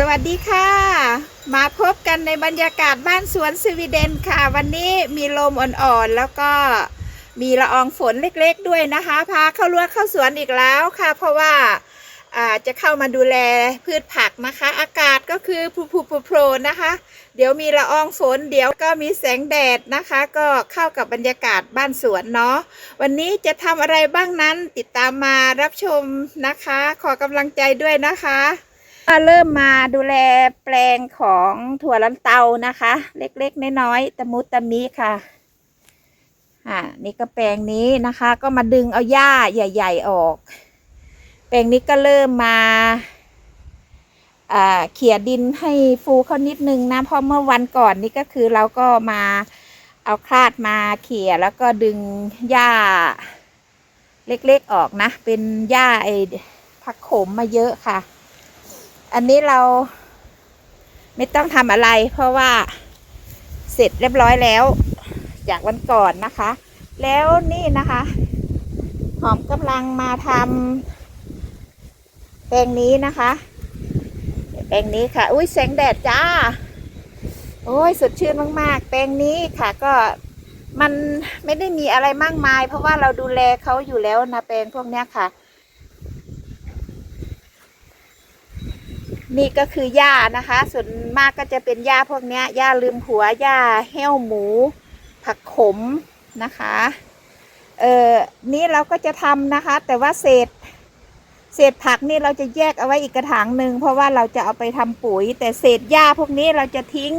สวัสดีค่ะ มาพบกันในบรรยากาศบ้านสวนสวีเดนค่ะ วันนี้มีลมอ่อนๆ แล้วก็มีละอองฝนเล็กๆด้วยนะคะ พาเข้ารั้วเข้าสวนอีกแล้วค่ะ เพราะว่าจะเข้ามาดูแลพืชผักนะคะ อากาศก็คือพรุโปรนะคะ เดี๋ยวมีละอองฝน เดี๋ยวก็มีแสงแดดนะคะ ก็เข้ากับบรรยากาศบ้านสวนเนาะวันนี้จะทำอะไรบ้างนั้นติดตามมารับชมนะคะ ขอกำลังใจด้วยนะคะ ก็เริ่มมาดูแลแปลงของถั่วลันเตานะคะ เล็กๆน้อยๆตะมุตะมิค่ะอ่านี่ก็แปลงนี้นะคะ ก็มาดึงเอาหญ้าใหญ่ ๆออก แปลงนี้ก็เริ่มมาอ่าเขี่ยดินให้ฟูเขานิดนึงนะเพราะเมื่อวันก่อนนี่ก็คือเราก็มาเอาคลาดมาเขี่ยแล้วก็ดึงหญ้าเล็กๆออกนะ เป็นหญ้าไอ้ผักขมมาเยอะค่ะ อันนี้เราไม่ต้องทำอะไร เพราะว่าเสร็จเรียบร้อยแล้ว จากวันก่อนนะคะ แล้วนี่นะคะ หอมกำลังมาทำแปลงนี้นะคะแปลงนี้ค่ะ อุ้ยแสงแดดจ้า โอ้ยสดชื่นมาก ๆ แปลงนี้ค่ะก็มันไม่ได้มีอะไรมากมาย เพราะว่าเราดูแลเขาอยู่แล้วนะแปลงพวกเนี้ยค่ะ นี่ก็คือหญ้านะคะ ส่วนมากก็จะเป็นหญ้าพวกนี้หญ้าลืมหัวหญ้าแห้วหมู ผักขมนะคะเอ่อนี่เราก็จะทำนะคะ แต่ว่าเศษเศษผักนี่เราจะแยกเอาไว้อีกกระถางหนึ่งเพราะว่าเราจะเอาไปทำปุ๋ย แต่เศษหญ้าพวกนี้เราจะทิ้ง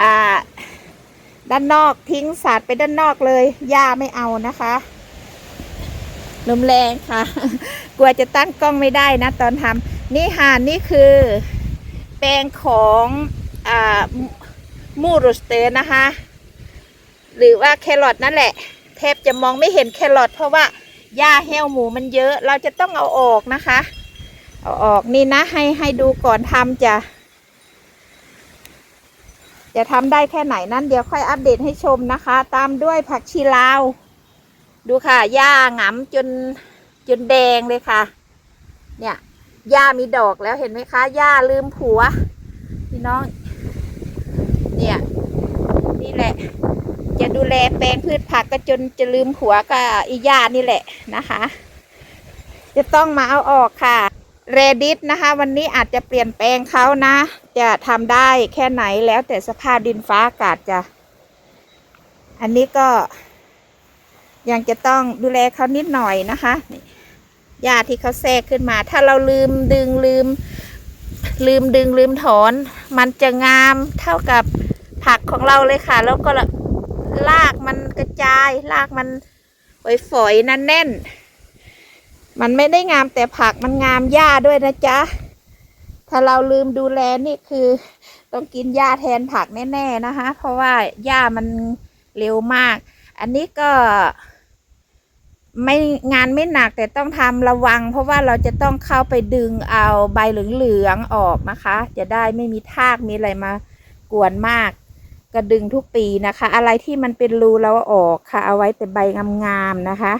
อ่าด้านนอกทิ้งสาดไปด้านนอกเลยหญ้าไม่เอานะคะลมแรงค่ะ กลัวจะตั้งกล้องไม่ได้นะตอนทำ นี่ค่ะนี่คือแปลงของอมูโรสเตอร์นะคะ หรือว่าแครอทนั่นแหละ แทบจะมองไม่เห็นแครอทเพราะว่าหญ้าแห้วหมูมันเยอะ เราจะต้องเอาออกนะคะ เอาออกนี่นะให้ให้ดูก่อนทำจะจะทำได้แค่ไหนนั่นเดี๋ยวค่อยอัปเดตให้ชมนะคะ ตามด้วยผักชีลาว ดูค่ะหญ้าหงำจนจนแดงเลยค่ะ เนี่ย หญ้ามีดอกแล้วเห็นไหมคะหญ้าลืมผัว พี่น้อง เนี่ย นี่แหละ จะดูแลแปลงพืชผักก็จนจะลืมผัวกับอีหญ้านี่แหละนะคะ จะต้องมาเอาออกค่ะเรดิตนะคะ วันนี้อาจจะเปลี่ยนแปลงเขานะ จะทำได้แค่ไหนแล้วแต่สภาพดินฟ้าอากาศจะ อันนี้ก็ยังจะต้องดูแลเขานิดหน่อยนะคะนี่ หญ้าที่เขาแทรกขึ้นมา ถ้าเราลืมดึงลืม ลืมดึงลืมถอน มันจะงามเท่ากับผักของเราเลยค่ะ แล้วก็ลากมันกระจายลากมันฝอยๆนั่นแน่น มันไม่ได้งามแต่ผักมันงามหญ้าด้วยนะจ๊ะถ้าเราลืมดูแลนี่คือ ต้องกินหญ้าแทนผักแน่ ๆ นะคะ เพราะว่าหญ้ามันเร็วมาก อันนี้ก็ ไม่งานไม่หนักแต่ต้องทำระวัง เพราะว่าเราจะต้องเข้าไปดึงเอาใบเหลืองๆออกนะคะ จะได้ไม่มีทากมีอะไรมากวนมากก็ดึงทุกปีนะคะ อะไรที่มันเป็นรูเราเอาออกค่ะ เอาไว้แต่ใบงามๆนะคะ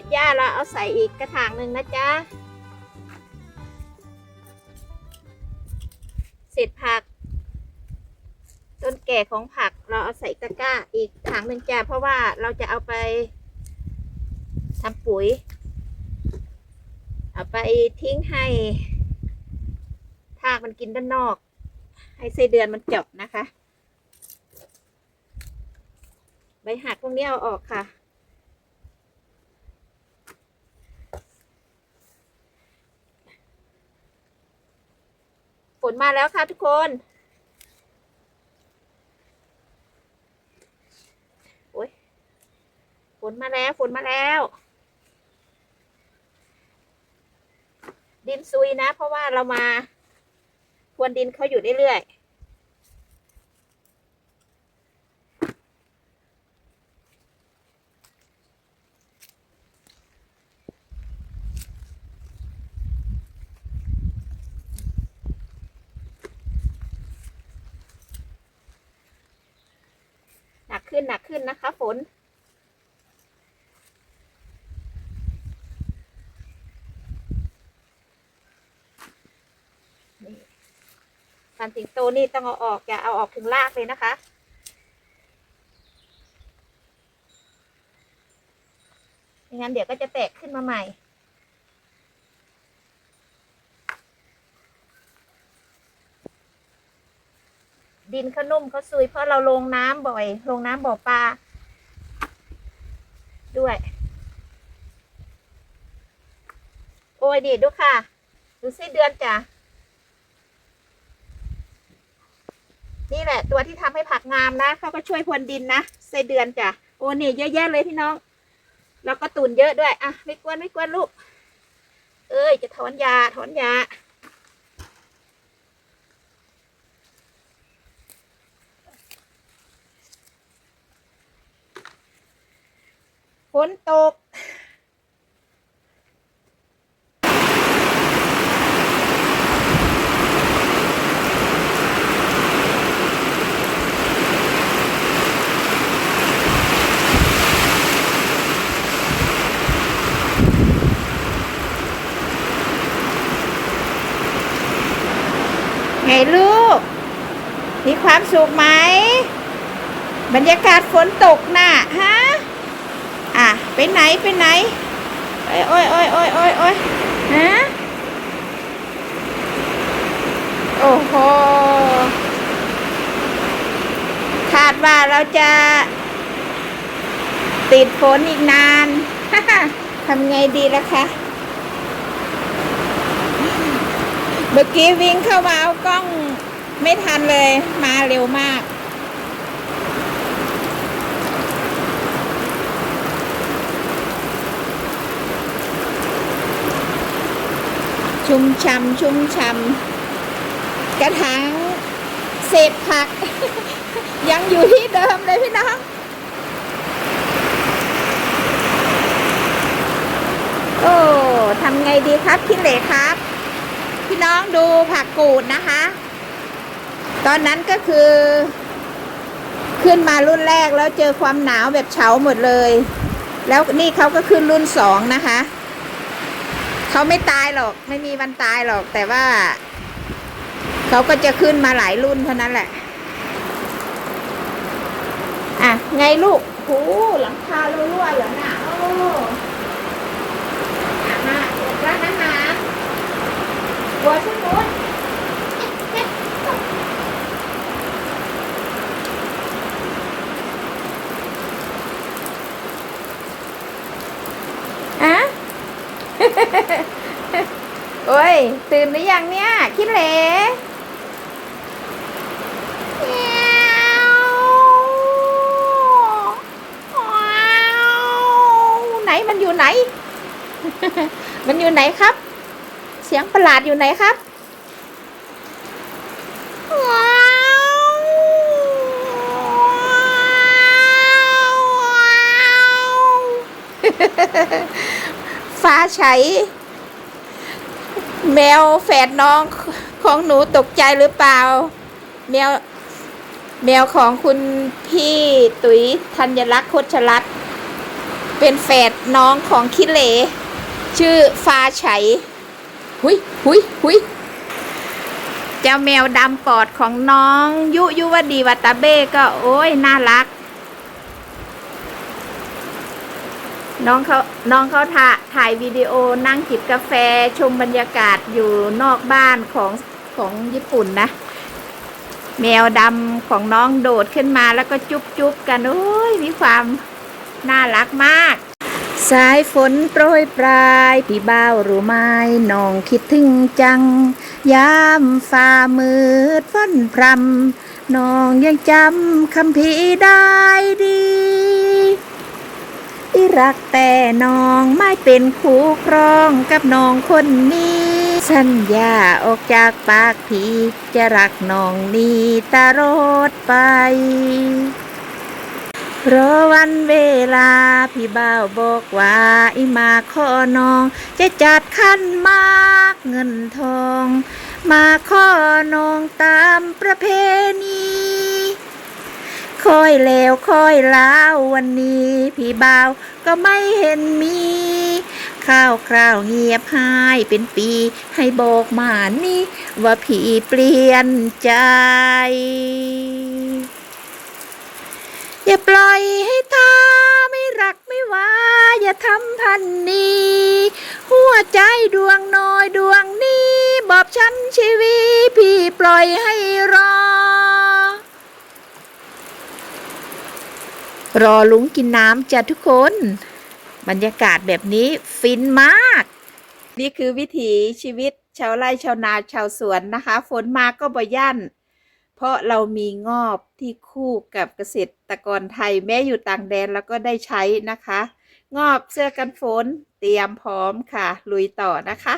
ษหญ้าเราเอาใส่อีกกระถางหนึ่งนะจ๊ะ เศษผัก ต้นแก่ของผักเราเอาใส่ตะกร้าอีกถังหนึ่งจ้ะเพราะว่าเราจะเอาไปทำปุ๋ย เอาไปทิ้งให้ทากมันกินด้านนอก ให้ไส้เดือนมันเจาะนะคะ ใบหักพวกนี้เอาออกค่ะ ฝนมาแล้วค่ะทุกคน โอ้ยฝนมาแล้วฝนมาแล้ว ดินซุยนะ เพราะว่าเรามาพรวนดินเขาอยู่เรื่อยๆ หนักขึ้นหนัก ขึ้นนะคะฝน นี่การสิงโตนี่ต้องเอาออกอย่าเอาออกถึงรากเลยนะคะไม่งั้นเดี๋ยวก็จะแตกขึ้นมาใหม่ดินเขานุ่มเขาซุยเพราะเราลงน้ำบ่อย ลงน้ำบ่อปลา ด้วย โอ้ยดีดูค่ะ ดูไส้เดือนจ้ะ นี่แหละ ตัวที่ทำให้ผักงามนะเขาก็ช่วยพรวนดินนะไส้เดือนจ้ะ โอ้นี่เยอะแยะเลยพี่น้อง แล้วก็ตุนเยอะด้วย อะ ไม่กวนไม่กวนลูก เอ้ย จะถอนยาถอนยา ฝนตก ไงลูก มีความสุขไหม บรรยากาศฝนตกน่ะ ฮะอะ ไปไหนไปไหนไปโอ้ยโอ้ยโอ้ยโอ้ยโอ้ยฮะโอ้โหคาดว่าเราจะติดฝนอีกนานทำไงดีล่ะคะ เมื่อกี้วิ่งเข้ามาเอากล้องไม่ทันเลยมาเร็วมาก ชุ่มชำชุ่มชำกระถางเศษผัก ยังอยู่ที่เดิมเลยพี่น้องโอ้ทำไงดีครับพี่เหลครับ พี่น้องดูผักกูดนะคะ ตอนนั้นก็คือ ขึ้นมารุ่นแรกแล้วเจอความหนาวแบบเฉาหมดเลย แล้วนี่เขาก็ขึ้นรุ่นสองนะคะ เขาไม่ตายหรอก ไม่มีวันตายหรอก แต่ว่า เขาก็จะขึ้นมาหลายรุ่นเท่านั้นแหละ อะ ไงลูกโอ้หลังคารั่วๆเหรอน่ะโอ้อะมาเปิดร้านอาหารหัวชุดนู้นอะ โอ้ย ตื่นหรือยังเนี่ยคิดเหลแมวว้าวไหนมันอยู่ไหน มันอยู่ไหนครับ เสียงประหลาดอยู่ไหนครับว้าวว้าว ฟ้าใสแมวแฝดน้องของหนูตกใจหรือเปล่า แมว แมวของคุณพี่ตุ๋ยธัญลักษ์โคชรัตเป็นแฝดน้องของคิเล ชื่อฟ้าไฉหุยหุยหุยเจ้าแมวดำปอดของน้อง ยุยุวดีวัตตาเบ้ก็โอ้ยน่ารัก น้องเขาน้องเขาถ่าถ่ายวิดีโอนั่งจิบกาแฟชมบรรยากาศอยู่นอกบ้านของของญี่ปุ่นนะ แมวดำของน้องโดดขึ้นมาแล้วก็จุ๊บจุ๊บกัน โอ้ย มีความน่ารักมาก สายฝนโปรยปลายพี่บ้าวรู้ไหมน้องคิดถึงจัง ยามฝ่ามืดฝนพรำน้องยังจำคำพี่ได้ดี ที่รักแต่น้องไม่เป็นคู่ครองกับน้องคนนี้ สัญญาออกจากปากพี่จะรักน้องนี้ตลอดไปรอวันเวลาพี่บ่าวบอกว่าอีมาขอน้อง จะจัดขั้นมากเงินทอง มาขอน้องตามประเพณี ค่อยแล้วค่อยล้าววันนี้ พี่บ่าวก็ไม่เห็นมีข้าวคราวเงียบหายเป็นปี ให้บอกมานี่ว่าพี่เปลี่ยนใจ อย่าปล่อยให้ทาไม่รักไม่ว่า อย่าทำพันนี้ หัวใจดวงน้อยดวงนี้ บอบช้ำชีวิตพี่ปล่อยให้รอ รอลุงกินน้ำจ้ะทุกคน บรรยากาศแบบนี้ฟินมาก นี่คือวิถีชีวิตชาวไร่ชาวนาชาวสวนนะคะ ฝนมาก็บ่ย่านเพราะเรามีงอบที่คู่กับเกษตรกรไทยแม้อยู่ต่างแดนแล้วก็ได้ใช้นะคะ งอบเสื้อกันฝนเตรียมพร้อมค่ะ ลุยต่อนะคะ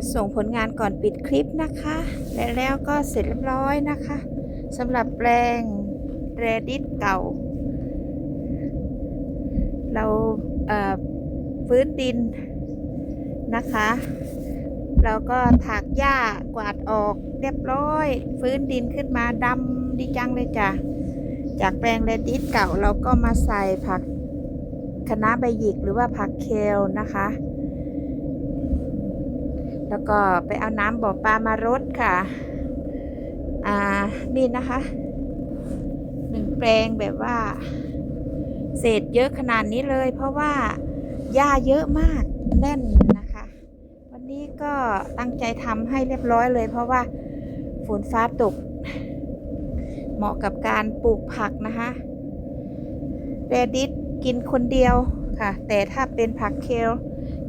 มาส่งผลงานก่อนปิดคลิปนะคะและแล้วก็เสร็จเรียบร้อยนะคะสำหรับแปลงเรดิตเก่า เราเฟื้นดินนะคะ เราก็ถากหญ้ากวาดออกเรียบร้อย ฟื้นดินขึ้นมาดำดีจังเลยจ้ะจากแปลงเรดิตเก่าเราก็มาใส่ผักคะน้าใบหยิกหรือว่าผักเคลนะคะ แล้วก็ไปเอาน้ำบ่อปลามารดค่ะ อ่า นี่นะคะหนึ่งแปลงแบบว่า เศษเยอะขนาดนี้เลย เพราะว่าหญ้าเยอะมากแน่นนะคะ วันนี้ก็ตั้งใจทำให้เรียบร้อยเลย เพราะว่าฝนฟ้าตก เหมาะกับการปลูกผักนะคะเรดิสกินคนเดียวค่ะ แต่ถ้าเป็นผักเคล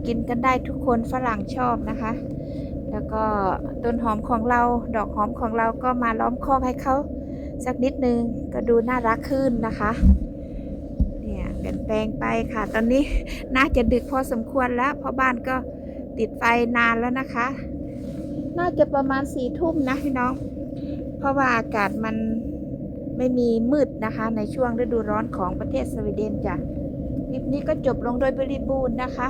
กินกันได้ทุกคนฝรั่งชอบนะคะ แล้วก็ต้นหอมของเราดอกหอมของเราก็มาล้อมคอกให้เขาสักนิดนึงก็ดูน่ารักขึ้นนะคะเนี่ยเปลี่ยนแปลงไปค่ะ ตอนนี้น่าจะดึกพอสมควรแล้วเพราะบ้านก็ติดไฟนานแล้วนะคะ น่าจะประมาณสี่ทุ่มนะพี่น้อง เพราะว่าอากาศมันไม่มีมืดนะคะ ในช่วงฤดูร้อนของประเทศสวีเดนจ้ะคลิปนี้ก็จบลงโดยบริบูรณ์นะคะ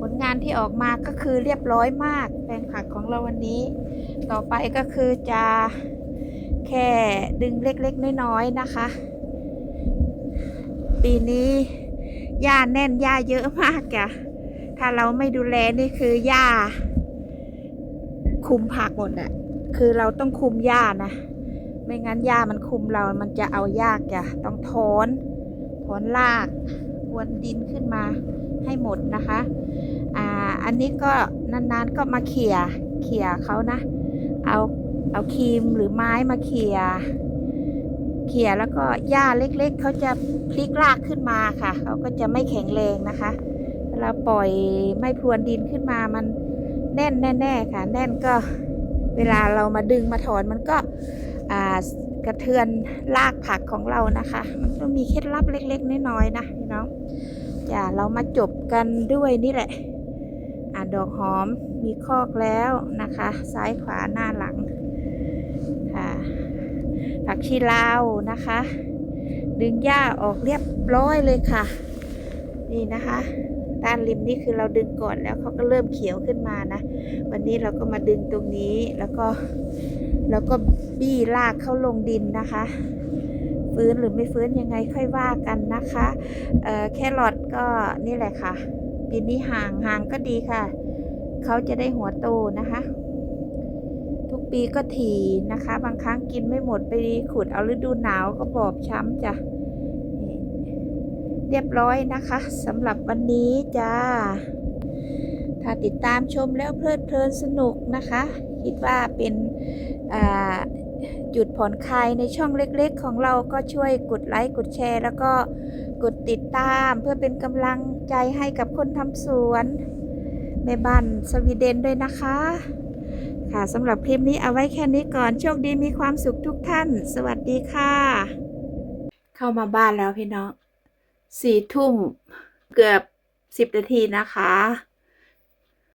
ผลงานที่ออกมาก็คือเรียบร้อยมากแปลงผักของเราวันนี้ ต่อไปก็คือจะแค่ดึงเล็กๆ น้อยๆ นะคะ ปีนี้หญ้าแน่นหญ้าเยอะมากจ้ะถ้าเราไม่ดูแลนี่คือหญ้า คุมผักหมดอะคือเราต้องคุมหญ้านะ ไม่งั้นหญ้ามันคุมเรา มันจะเอายากจ้ะต้องถอนถอนราก วนดินขึ้นมาให้หมดนะคะ อ่า อันนี้ก็นานๆก็มาเขี่ยเขี่ยเขานะ เอาเอาครีมหรือไม้มาเขี่ยเขี่ยแล้วก็หญ้าเล็กๆเขาจะพลิกรากขึ้นมาค่ะ เขาก็จะไม่แข็งแรงนะคะเวลาปล่อยไม่พรวนดินขึ้นมามันแน่นแน่ๆค่ะ แน่นก็เวลาเรามาดึงมาถอนมันก็อ่า ระเทือนรากผักของเรานะคะ มันก็มีเคล็ดลับเล็ก ๆน้อยๆนะพี่น้องจ้ะเรามาจบกันด้วยนี่แหละอ่าดอกหอมมีคอกแล้วนะคะ ซ้ายขวาหน้าหลังค่ะผักชีลาวนะคะ ดึงหญ้าออกเรียบร้อยเลยค่ะ นี่นะคะด้านริมนี่คือเราดึงก่อนแล้วเขาก็เริ่มเขียวขึ้นมานะ วันนี้เราก็มาดึงตรงนี้แล้วก็ แล้วก็บี้ลากเข้าลงดินนะคะ ฟื้นหรือไม่ฟื้นยังไงค่อยว่ากันนะคะเอ่อแครอทก็นี่แหละค่ะปีนี้ห่างห่างก็ดีค่ะ เขาจะได้หัวโตนะคะ ทุกปีก็ถี่นะคะ บางครั้งกินไม่หมดไปขุดเอาฤดูหนาวก็บอบช้ำจ้ะเรียบร้อยนะคะสำหรับวันนี้จ้า ถ้าติดตามชมแล้วเพลิดเพลินสนุกนะคะ คิดว่าเป็น จุดผ่อนคลายในช่องเล็กๆ ของเราก็ช่วยกดไลค์กดแชร์ แล้วก็กดติดตามเพื่อเป็นกำลังใจให้กับคนทำสวนแม่บ้านสวีเดนด้วยนะคะ ค่ะสำหรับคลิปนี้เอาไว้แค่นี้ก่อนโชคดีมีความสุขทุกท่าน สวัสดีค่ะ เข้ามาบ้านแล้วพี่น้องสี่ทุ่มเกือบสิบนาทีนะคะ